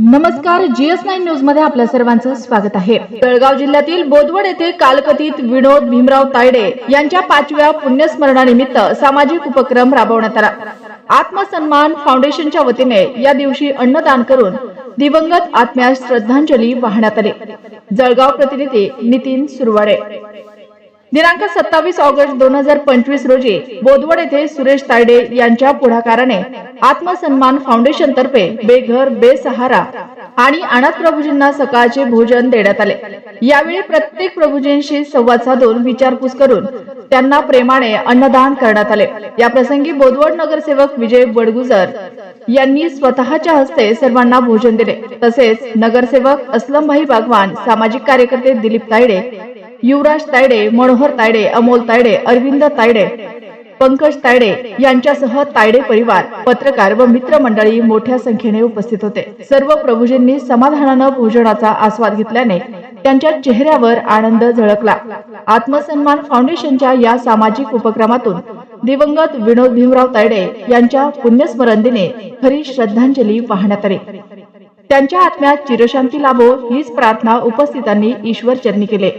नमस्कार GS nine न्यूजमध्ये आपल्या सर्वांचं स्वागत आहे. जळगाव जिल्ह्यातील बोदवड येथे कालकथित विनोद भीमराव तायडे यांच्या पाचव्या पुण्यस्मरणानिमित्त सामाजिक उपक्रम राबवण्यात आला. आत्मसन्मान फाउंडेशनच्या वतीने या दिवशी अन्नदान करून दिवंगत आत्म्यास श्रद्धांजली वाहण्यात आली. जळगाव प्रतिनिधी नितीन सुरवाडे. दिनांक सत्तावीस ऑगस्ट दोन हजार पंचवीस रोजी बोदवड येथे सुरेश तायडे यांच्या पुढाकाराने आत्मसन्मान फाउंडेशन तर्फे बेघर बेसहारा आणि अनाथ प्रभूजींना सकाळचे भोजन देण्यात आले. यावेळी प्रत्येक प्रभूजींशी संवाद साधून विचारपूस करून त्यांना प्रेमाने अन्नदान करण्यात आले. या प्रसंगी बोदवड नगरसेवक विजय बडगुजर यांनी स्वतःच्या हस्ते सर्वांना भोजन दिले. तसेच नगरसेवक असलमभाई बागवान सामाजिक कार्यकर्ते दिलीप तायडे युवराज तायडे मनोहर तायडे अमोल तायडे अरविंद तायडे पंकज तायडे यांच्यासह तायडे परिवार पत्रकार व मित्रमंडळी मोठ्या संख्येने उपस्थित होते. सर्व प्रभूजींनी समाधानानं भोजनाचा आस्वाद घेतल्याने त्यांच्या चेहऱ्यावर आनंद झळकला. आत्मसन्मान फाउंडेशनच्या या सामाजिक उपक्रमातून दिवंगत विनोद भीमराव तायडे यांच्या पुण्यस्मरण दिने खरी श्रद्धांजली वाहण्यात आली. त्यांच्या आत्म्यात चिरशांती लाभो हीच प्रार्थना उपस्थितांनी ईश्वर चरणी केले.